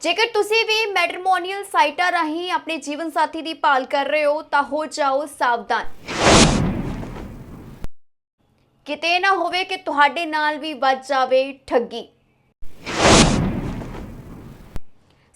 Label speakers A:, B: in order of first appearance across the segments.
A: ਜੇਕਰ ਤੁਸੀਂ ਵੀ ਮੈਟਰਮੋਨੀਅਲ ਸਾਈਟਾਂ ਰਾਹੀਂ ਆਪਣੇ ਜੀਵਨ ਸਾਥੀ ਦੀ ਭਾਲ ਕਰ ਰਹੇ ਹੋ, ਤਾਂ ਹੋ ਜਾਓ ਸਾਵਧਾਨ। ਕਿਤੇ ਨਾ ਹੋਵੇ ਕਿ ਤੁਹਾਡੇ ਨਾਲ ਵੀ ਵੱਜ ਜਾਵੇ ਠੱਗੀ।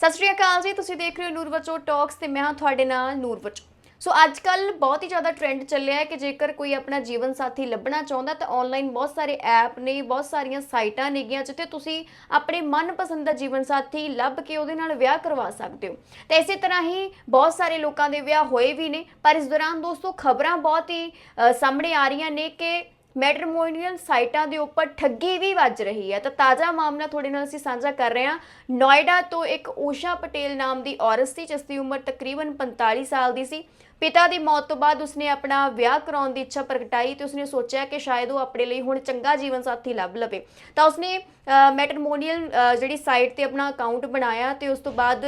A: ਸਤਿ ਸ਼੍ਰੀ ਅਕਾਲ ਜੀ, ਤੁਸੀਂ ਦੇਖ ਰਹੇ ਹੋ ਨੂਰ ਨੂਰਵਚੋ ਟਾਕਸ ਤੇ ਮੈਂ ਹਾਂ ਤੁਹਾਡੇ ਨਾਲ ਨੂਰ ਨੂਰਵਚੋ ਸੋ ਅੱਜ ਕੱਲ ਬਹੁਤ ਹੀ ਜ਼ਿਆਦਾ ਟ੍ਰੈਂਡ ਚੱਲਿਆ ਹੈ ਕਿ ਜੇਕਰ ਕੋਈ ਆਪਣਾ ਜੀਵਨ ਸਾਥੀ ਲੱਭਣਾ ਚਾਹੁੰਦਾ ਤਾਂ ਆਨਲਾਈਨ ਬਹੁਤ ਸਾਰੇ ਐਪ ਨੇ, ਬਹੁਤ ਸਾਰੀਆਂ ਸਾਈਟਾਂ ਨੇਗੀਆਂ ਜਿੱਥੇ ਤੁਸੀਂ ਆਪਣੇ ਮਨਪਸੰਦ ਦਾ ਜੀਵਨ ਸਾਥੀ ਲੱਭ ਕੇ ਉਹਦੇ ਨਾਲ ਵਿਆਹ ਕਰਵਾ ਸਕਦੇ ਹੋ। ਤੇ ਇਸੇ ਤਰ੍ਹਾਂ ਹੀ ਬਹੁਤ ਸਾਰੇ ਲੋਕਾਂ ਦੇ ਵਿਆਹ ਹੋਏ ਵੀ ਨੇ, ਪਰ ਇਸ ਦੌਰਾਨ ਦੋਸਤੋ ਖਬਰਾਂ ਬਹੁਤ ਹੀ ਸਾਹਮਣੇ ਆ ਰਹੀਆਂ ਨੇ ਕਿ ਮੈਟਰਮੋਨੀਅਲ ਸਾਈਟਾਂ ਦੇ ਉੱਪਰ ਠੱਗੀ ਵੀ ਵੱਜ ਰਹੀ ਹੈ। ਤਾਂ ਤਾਜ਼ਾ ਮਾਮਲਾ ਤੁਹਾਡੇ ਨਾਲ ਅਸੀਂ ਸਾਂਝਾ ਕਰ ਰਹੇ ਹਾਂ। ਨੋਇਡਾ ਤੋਂ ਇੱਕ ਊਸ਼ਾ ਪਟੇਲ ਨਾਮ ਦੀ ਔਰਤ ਸੀ ਜਿਸ ਦੀ ਉਮਰ ਤਕਰੀਬਨ 45 ਸਾਲ ਦੀ ਸੀ। ਪਿਤਾ ਦੀ ਮੌਤ ਤੋਂ ਬਾਅਦ ਉਸਨੇ ਆਪਣਾ ਵਿਆਹ ਕਰਾਉਣ ਦੀ ਇੱਛਾ ਪ੍ਰਗਟਾਈ ਤੇ ਉਸਨੇ ਸੋਚਿਆ ਕਿ ਸ਼ਾਇਦ ਉਹ ਆਪਣੇ ਲਈ ਹੁਣ ਚੰਗਾ ਜੀਵਨ ਸਾਥੀ ਲੱਭ ਲਵੇ। ਤਾਂ ਉਸਨੇ ਮੈਟਰਮੋਨੀਅਲ ਜਿਹੜੀ ਸਾਈਟ ਤੇ ਆਪਣਾ ਅਕਾਊਂਟ ਬਣਾਇਆ ਤੇ ਉਸ ਤੋਂ ਬਾਅਦ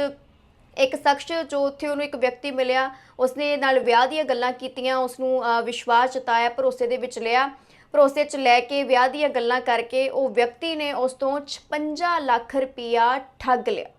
A: ਇੱਕ ਸ਼ਖਸ ਜੋ ਉੱਥੇ ਉਹਨੂੰ ਇੱਕ ਵਿਅਕਤੀ ਮਿਲਿਆ ਉਸਨੇ ਨਾਲ ਵਿਆਹ ਦੀਆਂ ਗੱਲਾਂ ਕੀਤੀਆਂ ਉਸਨੂੰ ਅ, ਵਿਸ਼ਵਾਸ ਜਤਾਇਆ ਭਰੋਸੇ ਦੇ ਵਿੱਚ ਲਿਆ। ਭਰੋਸੇ 'ਚ ਲੈ ਕੇ ਵਿਆਹ ਦੀਆਂ ਗੱਲਾਂ ਕਰਕੇ ਉਹ ਵਿਅਕਤੀ ਨੇ ਉਸ ਤੋਂ 56 ਲੱਖ ਰੁਪਇਆ ਠੱਗ ਲਿਆ।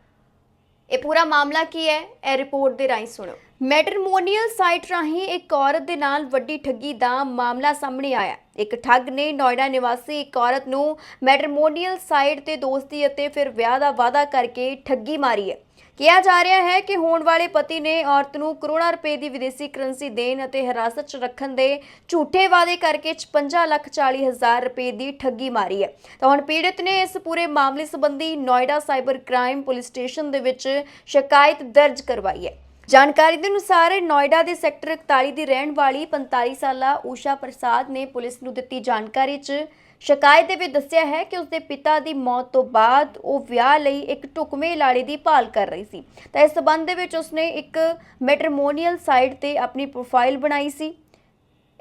A: ਇਹ ਪੂਰਾ ਮਾਮਲਾ ਕੀ ਹੈ? ਇਹ ਰਿਪੋਰਟ ਦੇ ਰਾਹੀਂ ਸੁਣੋ। ਮੈਟਰਮੋਨੀਅਲ ਸਾਈਟ ਰਾਹੀਂ ਇੱਕ ਔਰਤ ਦੇ ਨਾਲ ਵੱਡੀ ਠੱਗੀ ਦਾ ਮਾਮਲਾ ਸਾਹਮਣੇ ਆਇਆ। ਇੱਕ ਠੱਗ ਨੇ ਨੋਇਡਾ ਨਿਵਾਸੀ ਇੱਕ ਔਰਤ ਨੂੰ ਮੈਟਰਮੋਨੀਅਲ ਸਾਈਟ ਤੇ ਦੋਸਤੀ ਅਤੇ ਫਿਰ ਵਿਆਹ ਦਾ ਵਾਅਦਾ ਕਰਕੇ ਠੱਗੀ ਮਾਰੀ ਹੈ। ਕਿਹਾ ਜਾ ਰਿਹਾ ਹੈ ਕਿ ਹੋਣ ਵਾਲੇ ਪਤੀ ਨੇ ਔਰਤ ਨੂੰ ਕਰੋੜਾਂ ਰੁਪਏ ਦੀ ਵਿਦੇਸ਼ੀ ਕਰੰਸੀ ਦੇਣ ਅਤੇ ਹਿਰਾਸਤ 'ਚ ਰੱਖਣ ਦੇ ਝੂਠੇ ਵਾਅਦੇ ਕਰਕੇ 55 ਲੱਖ 40 ਹਜ਼ਾਰ ਰੁਪਏ ਦੀ ਠੱਗੀ ਮਾਰੀ ਹੈ। ਤਾਂ ਹੁਣ ਪੀੜਤ ਨੇ ਇਸ ਪੂਰੇ ਮਾਮਲੇ ਸੰਬੰਧੀ Noida cyber crime police station ਦੇ ਵਿੱਚ ਸ਼ਿਕਾਇਤ ਦਰਜ ਕਰਵਾਈ ਹੈ। ਜਾਣਕਾਰੀ ਦੇ ਅਨੁਸਾਰ ਨੋਇਡਾ ਦੇ ਸੈਕਟਰ 41 ਦੀ ਰਹਿਣ ਵਾਲੀ 45 ਸਾਲਾ ਊਸ਼ਾ ਪ੍ਰਸਾਦ ਨੇ ਪੁਲਿਸ ਨੂੰ ਦਿੱਤੀ ਜਾਣਕਾਰੀ 'ਚ ਸ਼ਿਕਾਇਤ ਦੇ ਵਿੱਚ ਦੱਸਿਆ ਹੈ ਕਿ ਉਸਦੇ ਪਿਤਾ ਦੀ ਮੌਤ ਤੋਂ ਬਾਅਦ ਉਹ ਵਿਆਹ ਲਈ ਇੱਕ ਢੁਕਵੇਂ ਲਾੜੀ ਦੀ ਭਾਲ ਕਰ ਰਹੀ ਸੀ। ਤਾਂ ਇਸ ਸਬੰਧ ਦੇ ਵਿੱਚ ਉਸਨੇ ਇੱਕ ਮੈਟਰਮੋਨੀਅਲ ਸਾਈਟ ਤੇ ਆਪਣੀ ਪ੍ਰੋਫਾਈਲ ਬਣਾਈ ਸੀ।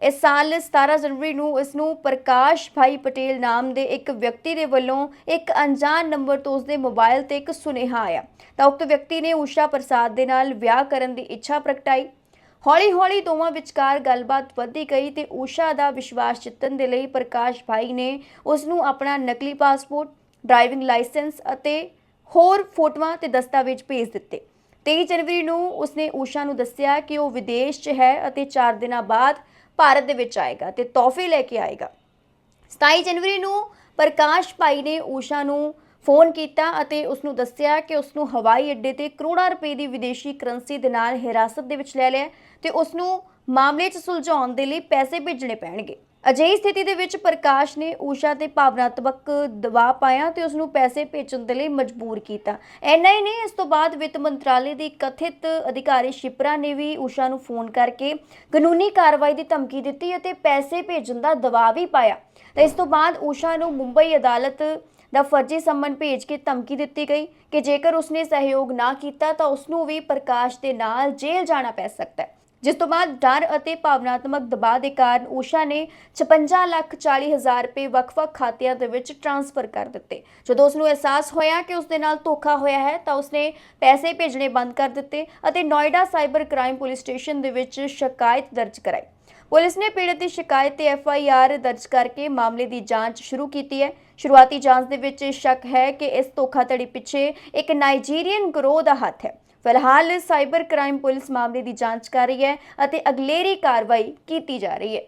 A: ਇਸ ਸਾਲ 17 ਜਨਵਰੀ ਨੂੰ ਇਸ ਨੂੰ ਪ੍ਰਕਾਸ਼ ਭਾਈ ਪਟੇਲ ਨਾਮ ਦੇ ਇੱਕ ਵਿਅਕਤੀ ਦੇ ਵੱਲੋਂ ਇੱਕ ਅਣਜਾਣ ਨੰਬਰ ਤੋਂ ਉਸਦੇ ਮੋਬਾਈਲ ਤੇ ਇੱਕ ਸੁਨੇਹਾ ਆਇਆ। ਤਾਂ ਉਕਤ ਵਿਅਕਤੀ ਨੇ ਊਸ਼ਾ ਪ੍ਰਸਾਦ ਦੇ ਨਾਲ ਵਿਆਹ ਕਰਨ ਦੀ ਇੱਛਾ ਪ੍ਰਗਟਾਈ। ਹੌਲੀ-ਹੌਲੀ ਦੋਵਾਂ ਵਿਚਕਾਰ ਗੱਲਬਾਤ ਵਧਦੀ ਗਈ ਤੇ ਊਸ਼ਾ ਦਾ ਵਿਸ਼ਵਾਸ ਜਿੱਤਣ ਦੇ ਲਈ ਪ੍ਰਕਾਸ਼ ਭਾਈ ਨੇ ਉਸ ਨੂੰ ਆਪਣਾ ਨਕਲੀ ਪਾਸਪੋਰਟ, ਡਰਾਈਵਿੰਗ ਲਾਇਸੈਂਸ ਅਤੇ ਹੋਰ ਫੋਟੋਆਂ ਤੇ ਦਸਤਾਵੇਜ਼ ਭੇਜ ਦਿੱਤੇ। 23 ਜਨਵਰੀ ਨੂੰ ਉਸਨੇ ਊਸ਼ਾ ਨੂੰ ਦੱਸਿਆ ਕਿ ਉਹ ਵਿਦੇਸ਼ 'ਚ ਹੈ ਅਤੇ 4 ਦਿਨਾਂ ਬਾਅਦ ਭਾਰਤ ਦੇ ਵਿੱਚ ਆਏਗਾ ਤੇ ਤੋਹਫੇ ਲੈ ਕੇ ਆਏਗਾ। 27 ਜਨਵਰੀ ਨੂੰ ਪ੍ਰਕਾਸ਼ ਭਾਈ ਨੇ ਊਸ਼ਾ ਨੂੰ ਫੋਨ ਕੀਤਾ ਅਤੇ ਉਸ ਨੂੰ ਦੱਸਿਆ ਕਿ ਉਸ ਨੂੰ ਹਵਾਈ ਅੱਡੇ ਤੇ ਕਰੋੜਾਂ ਰੁਪਏ ਦੀ ਵਿਦੇਸ਼ੀ ਕਰੰਸੀ ਦੇ ਨਾਲ ਹਿਰਾਸਤ ਦੇ ਵਿੱਚ ਲੈ ਲਿਆ ਤੇ ਉਸ ਨੂੰ ਮਾਮਲੇ 'ਚ ਸੁਲਝਾਉਣ ਦੇ ਲਈ ਪੈਸੇ ਭੇਜਣੇ ਪੈਣਗੇ। ਅਜਿਹੀ ਸਥਿਤੀ ਦੇ ਵਿੱਚ ਪ੍ਰਕਾਸ਼ ਨੇ ਊਸ਼ਾ ਤੇ ਭਾਵਨਾਤਮਕ ਦਬਾਅ ਪਾਇਆ ਤੇ ਉਸ ਨੂੰ ਪੈਸੇ ਭੇਜਣ ਦੇ ਲਈ ਮਜਬੂਰ ਕੀਤਾ। ਐਨਾ ਹੀ ਨਹੀਂ ਇਸ ਤੋਂ ਬਾਅਦ ਵਿੱਤ ਮੰਤਰਾਲੇ ਦੀ ਕਥਿਤ ਅਧਿਕਾਰੀ ਸ਼ਿਪਰਾ ਨੇ ਵੀ ਊਸ਼ਾ ਨੂੰ ਫੋਨ ਕਰਕੇ ਕਾਨੂੰਨੀ ਕਾਰਵਾਈ ਦੀ ਧਮਕੀ ਦਿੱਤੀ ਅਤੇ ਪੈਸੇ ਭੇਜਣ ਦਾ ਦਬਾਅ ਵੀ ਪਾਇਆ। ਤਾਂ ਇਸ ਤੋਂ ਬਾਅਦ ਊਸ਼ਾ ਨੂੰ ਮੁੰਬਈ ਅਦਾਲਤ ਦਾ ਫਰਜ਼ੀ ਸੰਮਨ ਭੇਜ ਕੇ ਧਮਕੀ ਦਿੱਤੀ ਗਈ ਕਿ ਜੇਕਰ ਉਸਨੇ ਸਹਿਯੋਗ ਨਾ ਕੀਤਾ ਤਾਂ ਉਸ ਨੂੰ ਵੀ ਪ੍ਰਕਾਸ਼ ਦੇ ਨਾਲ ਜੇਲ੍ਹ ਜਾਣਾ ਪੈ ਸਕਦਾ ਹੈ। ਜਿਸ ਤੋਂ ਬਾਅਦ ਡਰ ਅਤੇ ਭਾਵਨਾਤਮਕ ਦਬਾਅ ਦੇ ਕਾਰਨ ਊਸ਼ਾ ਨੇ 56 ਲੱਖ 40 ਹਜ਼ਾਰ ਰੁਪਏ ਵੱਖ-ਵੱਖ ਖਾਤਿਆਂ ਦੇ ਵਿੱਚ ਟ੍ਰਾਂਸਫਰ ਕਰ ਦਿੱਤੇ। ਜਦੋਂ ਉਸ ਨੂੰ ਅਹਿਸਾਸ ਹੋਇਆ ਕਿ ਉਸ ਦੇ ਨਾਲ ਧੋਖਾ ਹੋਇਆ ਹੈ, ਤਾਂ ਉਸਨੇ ਪੈਸੇ ਭੇਜਣੇ ਬੰਦ ਕਰ ਦਿੱਤੇ ਅਤੇ Noida cyber crime police station ਦੇ ਵਿੱਚ ਸ਼ਿਕਾਇਤ ਦਰਜ ਕਰਾਈ। ਪੁਲਿਸ ਨੇ ਪੀੜਤ ਦੀ ਸ਼ਿਕਾਇਤ ਤੇ ਐਫ ਆਈ ਆਰ ਦਰਜ ਕਰਕੇ ਮਾਮਲੇ ਦੀ ਜਾਂਚ ਸ਼ੁਰੂ ਕੀਤੀ ਹੈ। ਸ਼ੁਰੂਆਤੀ ਜਾਂਚ ਦੇ ਵਿੱਚ ਇਹ ਸ਼ੱਕ ਹੈ ਕਿ ਇਸ ਧੋਖਾਧੜੀ ਪਿੱਛੇ ਇੱਕ ਨਾਈਜੀਰੀਅਨ ਗਰੋਹ ਦਾ ਹੱਥ ਹੈ। ਫਿਲਹਾਲ ਸਾਈਬਰ ਕ੍ਰਾਈਮ ਪੁਲਿਸ ਮਾਮਲੇ ਦੀ ਜਾਂਚ ਕਰ ਰਹੀ ਹੈ ਅਤੇ ਅਗਲੇਰੀ ਕਾਰਵਾਈ ਕੀਤੀ ਜਾ ਰਹੀ ਹੈ।